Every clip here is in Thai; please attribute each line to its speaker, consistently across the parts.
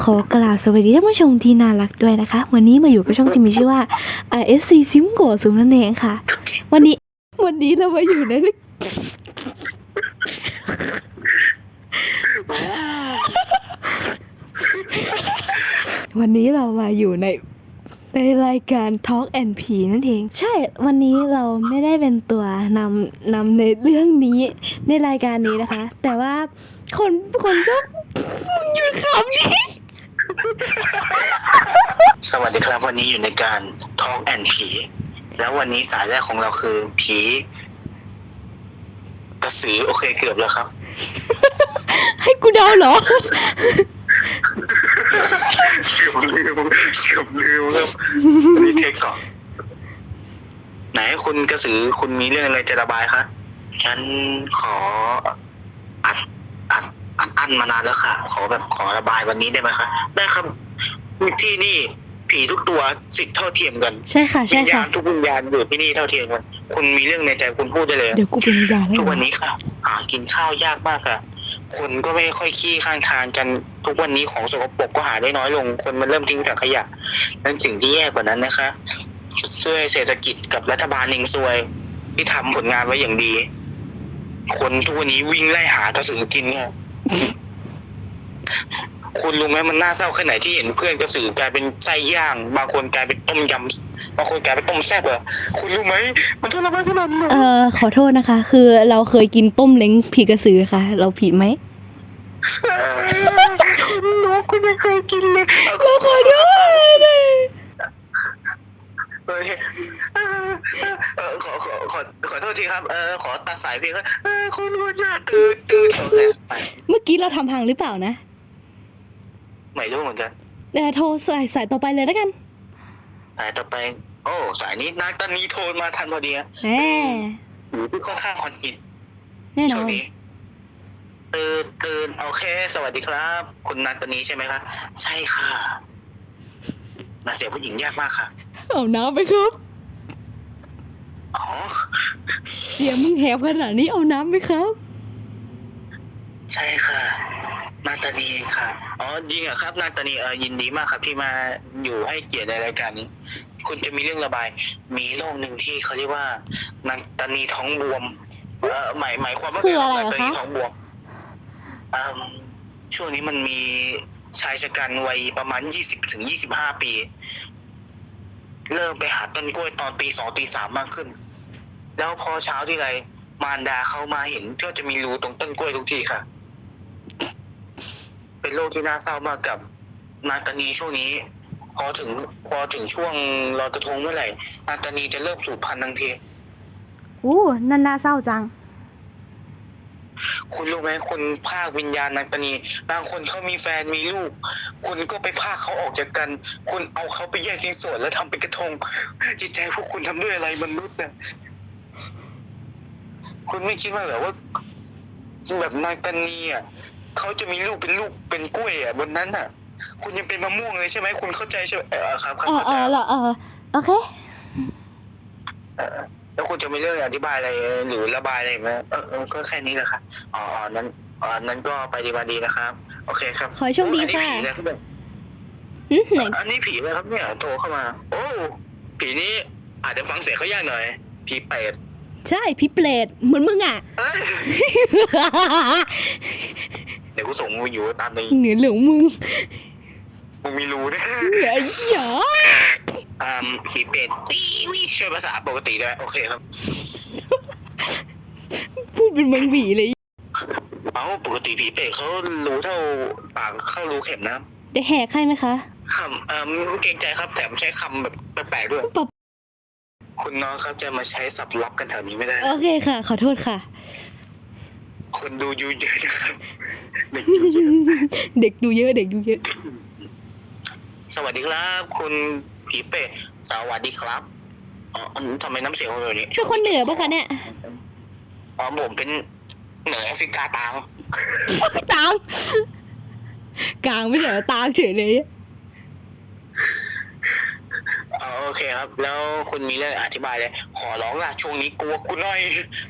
Speaker 1: ขอกราบสวัสดีท่านผู้ชมที่น่ารักด้วยนะคะ วันนี้มาอยู่กับช่องที่มีชื่อว่า RSC ซิมโกซูมนั่นเองค่ะ วันนี้วันนี้เรามาอยู่ในวันนี้เรามาอยู่ในในรายการ Talk and P นั่นเอง ใช่ วันนี้เราไม่ได้เป็นตัวนำนำในเรื่องนี้ในรายการนี้นะคะ แต่ว่าคนคนก็มึงหยุดคำนี้
Speaker 2: สวัสดีครับวันนี้อยู่ในการ Talk and ผี แล้ววันนี้สายแรกของเราคือ ผี กระสือโอเคเกือบแล้วครับ
Speaker 1: ให้กูเดาเหรอ
Speaker 2: เกือบลืมเกือบลืมครับนี่เทคสองไหนคุณกระสือคุณมีเรื่องอะไรจะระบายคะฉันขออัดอัด อัดอั้นมานานแล้วค่ะ ขอแบบขอระบายวันนี้ได้ไหมคะได้ครับที่นี่ผีทุกตัวสิทธิ์เท่าเทียมกัน
Speaker 1: ใช่ค่ะ
Speaker 2: วิ
Speaker 1: ใช่
Speaker 2: ญญา
Speaker 1: ค่ะ
Speaker 2: ณทุกวิญญาณอยู่ที่นี่เท่าเทียมกันคุณมีเรื่องในใจคุณพูดได้เลย
Speaker 1: เดี๋ยวกูเป็นวิญญาณแล้ว
Speaker 2: ทุกวัน
Speaker 1: เหรอ
Speaker 2: นี้ค่ะ หากินข้าวยากมากค่ะ คนก็ไม่ค่อยขี้ข้างทางกัน ทุกวันนี้ของสกปรกก็หาได้น้อยลง คนมันเริ่มทิ้งถังขยะ นั่นสิ่งที่แย่กว่านั้นนะคะช่วยเศรษฐกิจกับรัฐบาลเองซวย ที่ทำผลงานไว้อย่างดี คนทุกวันนี้วิ่งไล่หากระสือกินค่ะ คุณรู้ไหมมันน่าเศร้าแค่ไหนที่เห็นเพื่อนกระสือกลายเป็นไส้ย่าง บางคนกลายเป็นต้มยำบางคนกลายเป็นต้มแซ่บอะคุณรู้ไหมมันทรมานขนาดไหน
Speaker 1: เอ่อขอโทษนะคะ คือเราเคยกินต้มเล้งผีกระสือค่ะ เราผิดไหม
Speaker 2: คุณรู้คุณยังเคยกินเลย
Speaker 1: เราขอโทษ เลย
Speaker 2: เฮ้ยเออขอขอขอขอโทษทีครับ เออขอตัดสายเพียงครับเออคุณคุณจะตื่นตื่นโอเคไป
Speaker 1: เมื่อกี้เราทำพังหรือเปล่านะ
Speaker 2: ไม่รู้เหมือนกัน
Speaker 1: เดี๋ยวโทรสายสายต่อไปเลยแล้วกัน
Speaker 2: สายต่อไป โอ้สายนี้นักตอนนี้โทรมาทันพอดีอะ
Speaker 1: แหม
Speaker 2: อยู่ที่ค่อนข้างคอนกรีต
Speaker 1: แน่น
Speaker 2: ช่
Speaker 1: อ
Speaker 2: ง
Speaker 1: น
Speaker 2: นี้ตื่นตื่นโอเค สวัสดีครับ คุณนันตนีใช่ไหมครับใช่ค่ะ นาเสียงผู้หญิงยากมากค่ะ
Speaker 1: เอาน้ำไปครับ
Speaker 2: อ๋อ
Speaker 1: เสียงมึงแหบขนาดนี้เอาน้ำไหมครับ
Speaker 2: ใช่ค่ะ นาตานีเองค่ะอ๋อจริงเหรอครับ นาตานีเออยินดีมากครับที่มาอยู่ให้เกียรติในรายการนี้ คุณจะมีเรื่องระบาย มีโรคหนึ่งที่เขาเรียกว่า นาตานีท้องบวมเออหมายหมายความว่า
Speaker 1: คืออะไร
Speaker 2: นา
Speaker 1: เหรอ
Speaker 2: ตานี
Speaker 1: คะ
Speaker 2: ท้องบวมอืมช่วงนี้มันมี ชายชะกันวัยประมาณยี่สิบถึงยี่สิบห้าปี เริ่มไปหาต้นกล้วยตอนตีสองตีสามมากขึ้น แล้วพอเช้าที่ไรมารดาเขามาเห็นก็จะมีรูตรงต้นกล้วยทุกทีค่ะ เป็นโรคที่น่าเศร้ามากกับนาตานีช่วงนี้ พอถึงพอถึงช่วงลอยกระทงเมื่อไหร่นาตานีจะเริ่มสูญพันธุ์ทันที
Speaker 1: อู้นั่นน่าเศร้าจัง
Speaker 2: คุณรู้ไหมคนภาควิญญาณนาตานีบางคนเขามีแฟนมีลูก คุณก็ไปภาคเขาออกจากกัน คุณเอาเขาไปแยกชิ้นส่วนแล้วทำเป็นกระทง จิตใจพวกคุณทำด้วยอะไรมนุษย์นะคุณไม่คิดว่างเหรอว่า แบบนาตานีอะเขาจะมีลูกเป็นลูกเป็นกล้วยอะบนนั้นอะ คุณยังเป็นมะม่วงเลยใช่ไหมคุณเข้าใจใช่ไหมเออครับครับ
Speaker 1: เข้า
Speaker 2: ใจ
Speaker 1: อเราเออโอเค
Speaker 2: แล้วคุณจะมีเรื่องอธิบายอะไรหรือระบายอะไรไหมเออเออก็แค่นี้แหละค่ะอ๋ออ๋อนั้นอ๋อนั้นก็ไปดีมาดีนะครับ โอเคครับ
Speaker 1: ขอให้โชคดี
Speaker 2: อันนี้
Speaker 1: ค่ะ
Speaker 2: ผีเลยครับเนี่ย
Speaker 1: หืมไหน
Speaker 2: อันนี้ผีเลยครับเนี่ยโทรเข้ามา โอ้ผีนี้อาจจะฟังเสียงเขายากหน่อยผีเปรต
Speaker 1: ใช่พี่เปรตเหมือนมึงอะ
Speaker 2: เอ้ยเดี๋ยวกูส่งมึงอยู่ตามใน
Speaker 1: เหนือเหลืองมึง
Speaker 2: มึงมีรูด้วย
Speaker 1: เหนือหยอ
Speaker 2: อ่าผีเปรตตีวิ ช่วยภาษาปกติด้วยโอเคครับ
Speaker 1: พูดเป็นมังหวีเลย
Speaker 2: เอาปกติผีเปรตเขารู้เท่าปากเข้ารูเข็มนะ
Speaker 1: เดี๋ยวแหกให้ไหมคะ
Speaker 2: คำเอ่อเกรงใจครับแถมใช้คำแบบแปลกๆด้วย
Speaker 1: ปรับ
Speaker 2: คุณน้องครับจะมาใช้สับลับกันแถวนี้ไม่ได้
Speaker 1: โอเคค่ะ ขอโทษค่ะ
Speaker 2: คนดูยูเยอะนะครับเด็กยูเยอะ
Speaker 1: เด็กดูเยอะ เด็กดูเยอะ
Speaker 2: สวัสดีครับ คุณผีเปรตสวัสดีครับ อ๋อทำไมน้ำเสียงคนแบบนี้
Speaker 1: เป็นคนเหนือปะคะเนี่ย
Speaker 2: อ๋อผมเป็นเหนือแอฟริกาตาง
Speaker 1: ตางกลางไม่ใช่เหรอตางเฉยเลย
Speaker 2: อ๋อโอเคครับ แล้วคุณมีเรื่องอธิบายเลย ขอร้องล่ะ ช่วงนี้กลัวกูหน่อย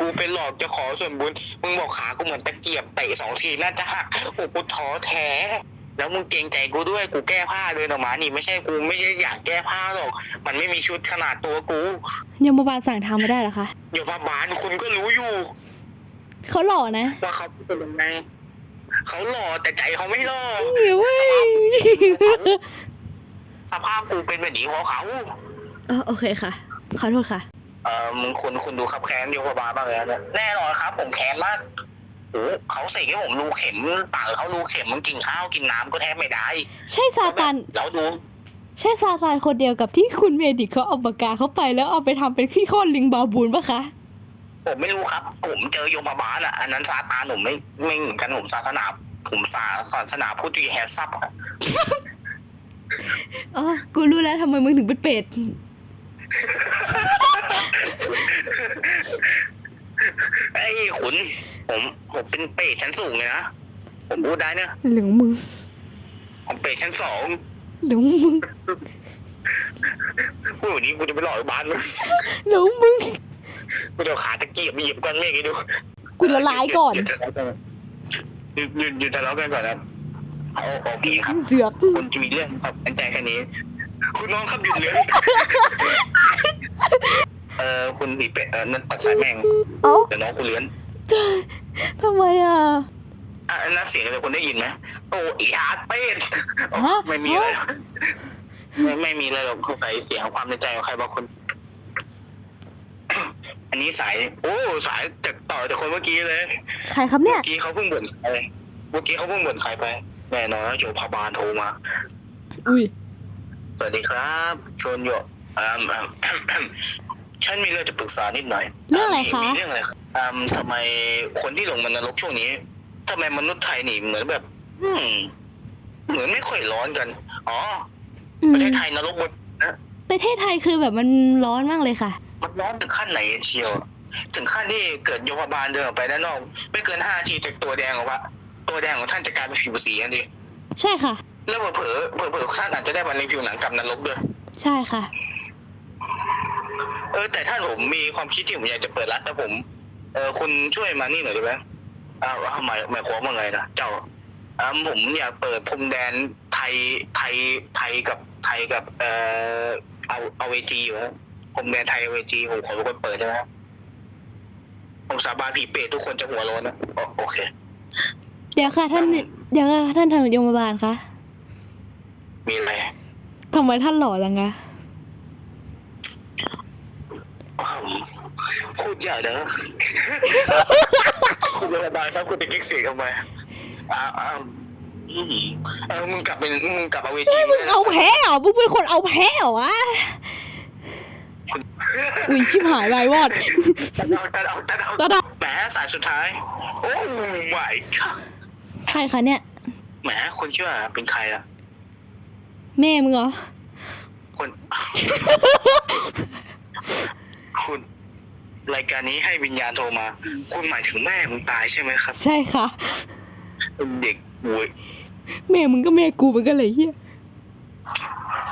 Speaker 2: กูเป็นหลอกจะขอส่วนบุญ มึงบอกขากูเหมือนตะเกียบเตะสองทีน่าจะหักโอ้กูท้อแท้ แล้วมึงเกรงใจกูด้วยกูแก้ผ้าเดินออกมานี่ไม่ใช่กูไม่ได้อยากแก้ผ้าหรอก มันไม่มีชุดขนาดตัวกู
Speaker 1: ยมบาลสั่งทำไม่ได้เหรอคะ
Speaker 2: อยู่พบาลคุณก็รู้อยู่
Speaker 1: เขาหล่อนะ
Speaker 2: ว่าเขาเป็นยังไงเขาหล่อแต่ใจเขาไม่หล่อ
Speaker 1: เดี๋ยวเว้ย
Speaker 2: สภาพกูเป็นแบบนี้เพราะเขา
Speaker 1: เออโอเคค่ะ ขอโทษค่ะ
Speaker 2: เออมึงคุณคุณดูขับแค้นอยู่พบาลบ้างเลยนะแน่นอนครับ ผมแค้นมาก โอ้เขาเสกให้ผมรูเข็มปากเขารูเข็มมันกินข้าวกินน้ำก็แทบไม่ได้
Speaker 1: ใช่ซาตาน
Speaker 2: แล้วดู
Speaker 1: ใช่ซาตานคนเดียวกับที่คุณเมดิกเขาเอาปากกาเข้าไปแล้วเอาไปทำเป็นขี้ข้อลิงบาบูนปะคะ
Speaker 2: ผมไม่รู้ครับ ผมเจอโยมบาลอะอันนั้นซาตานผมไม่ไม่เหมือนกันผมศาสนาผมศาศาสนาพุทธแฮซซับครับ
Speaker 1: อ๋อ กูรู้แล้วทำไมมึงถึงเป็นเป็ด
Speaker 2: ไอ้ขุน ผม ผมเป็นเปรตชั้นสูงเลยนะ ผมพูดได้เนี่ย
Speaker 1: เหลืองมึง
Speaker 2: ผมเปรตชั้นสอง
Speaker 1: เหลืองมึง
Speaker 2: พูดแบบนี้กูจะไปหลอกบ้านมึง
Speaker 1: เหลืองมึง
Speaker 2: กูจะเอาขาตะเกียบไปเหยียบก้อนเมฆให้ดู
Speaker 1: กูละลายก่อน
Speaker 2: หยุดหยุดหยุดทะเลาะกันก่อนนะเอาโอเคครับ
Speaker 1: เสือก
Speaker 2: คุณจะมีเรื่องครับอันใจแค่นี้ คุณน้องครับหยุดเลยเออคุณผีเป็ดเออนั่นตัดสายแม่ง
Speaker 1: เอ้า
Speaker 2: เดี๋ยวน้องคุณเลื้อน
Speaker 1: ทำไมอะ
Speaker 2: อะอันนั้นเสียงอะไรคุณได้ยินไหมโอ้อีอาร์ตเป็ดโอ้
Speaker 1: ฮะ
Speaker 2: ไม่มีอะไรไม่ไม่มีอะไรหรอกเข้าไปเสียงความในใจของใครบางคน อันนี้สาย โอ้สายจากต่อจากคนเมื่อกี้เลย
Speaker 1: ใครครับเนี่ย
Speaker 2: เมื่อกี้เขาเพิ่งบ่นใครเมื่อกี้เขาเพิ่งบ่นใครไปแน่นอนว่าโจพาบาลโทรมา
Speaker 1: อุ้ย
Speaker 2: สวัสดีครับชนโยอืมอืมอืม ฉันมีเรื่องจะปรึกษานิดหน่อย
Speaker 1: เรื่องอะไรคะ
Speaker 2: มีเรื่องอะไรครับอืมทำไมคนที่ลงมานรกช่วงนี้ทำไมมนุษย์ไทยนี่เหมือนแบบ อืม เหมือนไม่ค่อยร้อนกัน อ๋อ
Speaker 1: อื
Speaker 2: ป
Speaker 1: ม
Speaker 2: ระเทศไทยนรกหมดนะ
Speaker 1: ประเทศไทยคือแบบมันร้อนมากเลยค่ะ
Speaker 2: มันร้อนถึงขั้นไหนเชียว ถึงขั้นที่เกิดโยมบาลเดินออกไปด้านนอก ไม่เกินห้านาทีจากตัวแดงของพระตัวแดงของท่านจะกลายเป็นผิวสีทันที
Speaker 1: ใช่ค่ะ
Speaker 2: แล้วเผลอๆเผลอๆท่านอาจจะได้มาในผิวหนังกับนรกด้วย
Speaker 1: ใช่ค่ะ
Speaker 2: เออแต่ถ้าผมมีความคิดที่ผมอยากจะเปิดร้านแต่ผม เออคุณช่วยมานี่หน่อยได้ไหมอ้าวทำไมหมายความว่าไงนะเจ้าอ่าผมอยากเปิดพรมแดนไทยไทยไทยกับไทยกับ เอ่อเอาเอาเวจีอยู่ฮะพรมแดนไทยเอาเวจีผมขอเป็นคนเปิดได้ไหมผมสาบานผีเปรตทุกคนจะหัวโล้นนะอ๋อโอเค
Speaker 1: เดี๋ยวค่ะท่าน เดี๋ยวค่ะท่านทำยมบาลคะ
Speaker 2: มีอะไร
Speaker 1: ทำไมท่านหล่อจังอะ
Speaker 2: อ้าวพูดยากเนอะคุณระบายครับคุณไปกิ๊กเสียงทำไมอ้าวอ้าวอืมเออมึงกลับเป็นมึงกลับเอาเวจี
Speaker 1: มึงเอาแพ้เหรอมึงเป็นคนเอาแพ้เหรอวะอุ้ยชิบหายไปวอด
Speaker 2: ตัดเอาตัดเอาตัดเอา
Speaker 1: ตัดเอา
Speaker 2: แหมสายสุดท้าย โอ้ my god
Speaker 1: ใครคะเนี่ย
Speaker 2: แหมคนชื่อว่าเป็นใครล่ะ
Speaker 1: แม่มึงเหรอ
Speaker 2: คน คุณ รายการนี้ให้วิญญาณโทรมา คุณหมายถึงแม่มึงตายใช่ไหมครับ
Speaker 1: ใช่ค่ะ
Speaker 2: เป็นเด็กโวย
Speaker 1: แม่มึงก็แม่กูเหมือนกันเลยเฮีย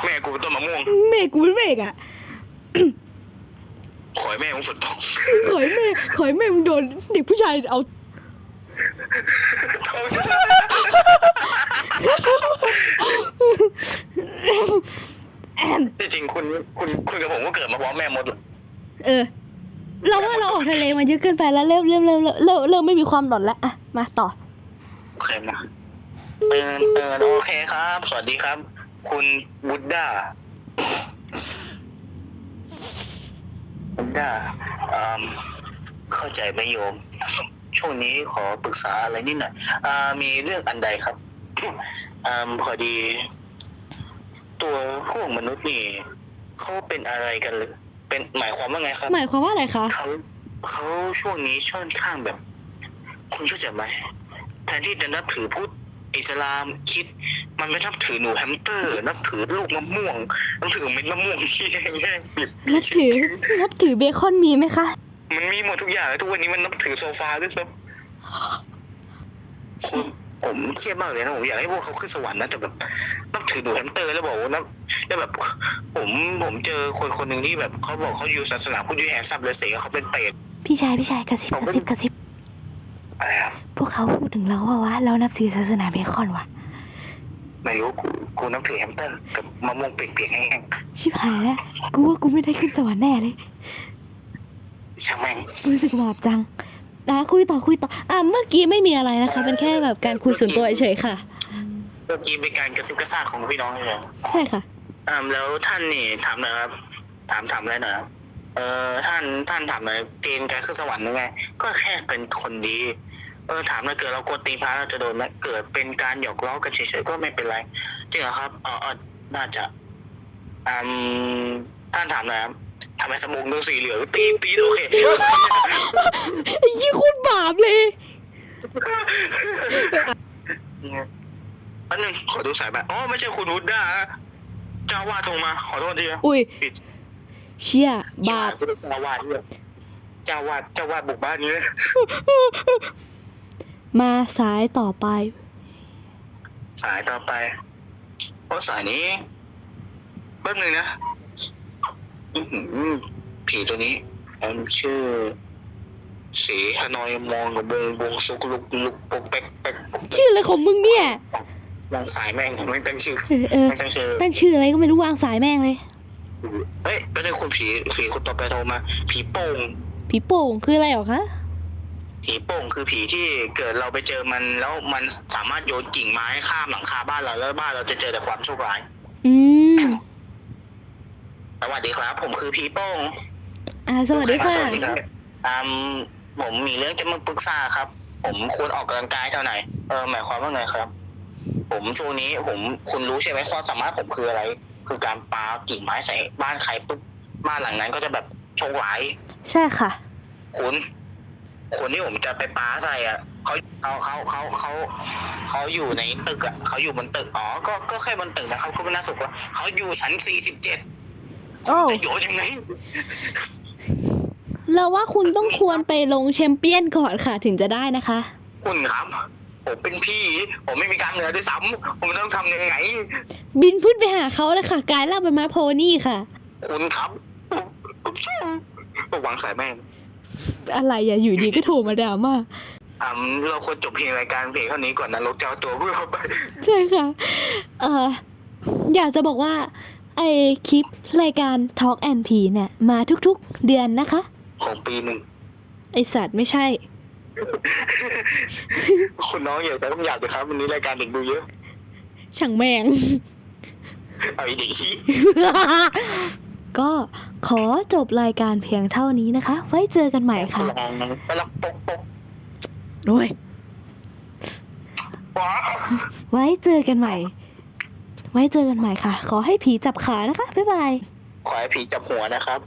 Speaker 2: แม่กูเป็นต้นมะม่วง
Speaker 1: แม่กูเป็นแม่อะ
Speaker 2: ขอให้แม่มึงฝนตก
Speaker 1: ขอให้แม่ขอให้แม่มึงโดนเด็กผู้ชายเอาแอม
Speaker 2: ที่จริงคุณคุณคุณกับผมก็เกิดมาพร้อมแม่มด
Speaker 1: เออ เราว่าเราออกทะเลมาเยอะเกินไปแล้วเริ่มเริ่มเริ่มเริ่มเริ่มเริ่มไม่มีความหลอนแล้วอะมาต่อ
Speaker 2: โอเคมาเออเออโอเคครับ สวัสดีครับ คุณบุดดาบุดดาอืมเข้าใจไหมโยม ช่วงนี้ขอปรึกษาอะไรนิดหน่อยอ่ามีเรื่องอันใดครับ อ่าพอดี ตัวพวกมนุษย์นี่เขาเป็นอะไรกันหรือ เป็นหมายความว่าไงครับ
Speaker 1: หมายความว่าอะไรคะ
Speaker 2: เขาเขาช่วงนี้ช่อนข้างแบบ คุณเข้าใจไหมแทนที่จะนับถือพุทธอิสลามคิด มันไม่นับถือหนูแฮมสเตอร์ นับถือลูกมะม่วงนับถือเม็ดมะม่วงที่แห้งๆบิบ
Speaker 1: นับถือนับถือเบคอนมีไหมคะ
Speaker 2: มันมีหมดทุกอย่างทุกวันนี้มันนับถือโซฟาด้วยซ้ำคุณ ผมเครียดมากเลยนะผมอยากให้พวกเขาขึ้นสวรรค์นะแต่แบบนับถือหนูแฮมสเตอร์แล้วบอกว่านับแล้วแบบ ผมผมเจอคนคนหนึ่งที่แบบเขาบอกเขาอยู่ศาสนาพุทธอยู่แห่ซับเลยเสียเขาเป็นเปรต
Speaker 1: พี่ชายพี่ชายกระซิบกระซิบกระซิบ
Speaker 2: อะไรครับ
Speaker 1: พวกเขาพูดถึงเราว่าว่าเรานับถือศาสนาเบคอนว่ะ
Speaker 2: ไม่รู้กูกูนับถือแฮมสเตอร์กับมะม่วงเปียกๆแห้ง
Speaker 1: ชิบหายแล้วกูว่ากูไม่ได้ขึ้นสวรรค์แน่เลย
Speaker 2: ๆช่างแม่ง
Speaker 1: รู้สึกบาปจัง อะคุยต่อคุยต่ออะเมื่อกี้ไม่มีอะไรนะคะ เป็นแค่แบบการคุยส่วนตัวเฉยๆค่ะ
Speaker 2: เมื่อกี้เป็นการกระซิบกระซาบของพี่น้องเลย
Speaker 1: ใช่ค่ะ
Speaker 2: อ่าแล้วท่านนี่ถามหน่อยครับ ถามถามอะไรหน่อยครับเออท่านท่านถามหน่อยเกณฑ์การขึ้นสวรรค์ยังไง ก็แค่เป็นคนดี เออถามหน่อยเกิดเรากดตีพระเราจะโดนไหมเกิดเป็นการหยอกล้อกันเฉยๆก็ไม่เป็นไรจริงเหรอครับเออเออน่าจะอืมท่านถามหน่อยครับทำไมสมองต้องสีเหลืองตีตีโอเค
Speaker 1: ไอ้ยี่โคุณบาปเลย
Speaker 2: เนี่ย อันหนึ่งขอดูสายแบบอ๋อไม่ใช่คุณวุฒิด้าฮะเจ้าอาว่าสโทรมา ขอโทษทีนะ
Speaker 1: อุ้ย
Speaker 2: ผิด
Speaker 1: เชี่ยบาป
Speaker 2: เจ้าอาวาสเนี่ยเจ้าอาวาสเจ้าอาวาสบุกบ้านนี้
Speaker 1: มาสายต่อไป
Speaker 2: สายต่อไปเพราะสายนี้แป๊บหนึงนะอื้อหือผีตัวนี้มันชื่อสีฮานอยมองกับบงบงสุกลุกลุกปกแป๊กแป๊กปก
Speaker 1: ชื่ออะไรของมึงเนี่ย
Speaker 2: วางสายแม่งไม่ตั้งชื่อ
Speaker 1: เออเออ
Speaker 2: ไม่ตั้งชื่อ
Speaker 1: ตั้งชื่ออะไรก็ไม่รู้วางสายแม่งเลย
Speaker 2: เฮ้ยไม่ได้คุณผีผีคนต่อไปโทรมา ผีโป่ง
Speaker 1: ผีโป่งคืออะไรหรอคะ
Speaker 2: ผีโป่งคือผีที่เกิดเราไปเจอมันแล้วมันสามารถโยนกิ่งไม้ข้ามหลังคาบ้านเราแล้วบ้านเราจะเจอแต่ความโชคร้าย
Speaker 1: อืม
Speaker 2: สวัสดีครับ ผมคือผีโป้ง
Speaker 1: อ่า สวัสดีค่ะ
Speaker 2: สวัสดีครับอืมผมมีเรื่องจะมาปรึกษาครับ ผมควรออกกำลังกายเท่าไหร่เออหมายความว่าไงครับ ผมช่วงนี้ผมคุณรู้ใช่ไหมความสามารถผมคืออะไร คือการปากิ่งไม้ใส่บ้านใครปุ๊บบ้านหลังนั้นก็จะแบบโชคร้าย
Speaker 1: ใช่ค่ะ
Speaker 2: คุณคนที่ผมจะไปปาใส่อะเขาเขาเขาเขาเขาเขาอยู่ในตึกอะเขาอยู่บนตึกอ๋อก็ก็แค่บนตึกนะครับก็ไม่น่าสุกว่าเขาอยู่ชั้นสี่สิบเจ็ด
Speaker 1: โอ้
Speaker 2: จะโยนยังไง
Speaker 1: เราว่าคุณต้องควรไปลงแชมเปี้ยนก่อนค่ะ ถึงจะได้นะคะ
Speaker 2: คุณครับ ผมเป็นพี่ ผมไม่มีกล้ารเหนือด้วยซ้ำผมต้องทำยังไง
Speaker 1: บินพุ่นไปหาเขาเลยค่ะกลายร่างเป็นม้าโพนี่ค่ะ
Speaker 2: คุณครับผมผมสู้ผมหวังสายแม่ง
Speaker 1: อะไรอย่าอยู่ดีก็โทรมาดราม่า
Speaker 2: อ่าเราควรจบเพลงรายการเพลงเท่านี้ก่อนนะลกเจ้าตัวเพื่อเอาไป
Speaker 1: ใช่ค่ะ เอ่ออยากจะบอกว่า ไอคลิปรายการ Talk and P เนี่ย มาทุกๆเดือนนะคะ
Speaker 2: ของปีหนึ่ง
Speaker 1: ไอสัตว์ไม่ใช่
Speaker 2: คุณน้องอย่าไปต้องอยากเลยครับวันนี้รายการเด็กดูเยอะ
Speaker 1: ช่างแมง
Speaker 2: เอาอีเด็กขี้
Speaker 1: ก็ขอจบรายการเพียงเท่านี้นะคะ ไว้เจอกันใหม่ค่ะ
Speaker 2: ไปลักปกปก
Speaker 1: โอ้ย
Speaker 2: ว้า
Speaker 1: ไว้เจอกันใหม่ ไว้เจอกันใหม่ค่ะ ขอให้ผีจับขานะคะ บ๊ายบาย
Speaker 2: ขอให้ผีจับหัวนะครับ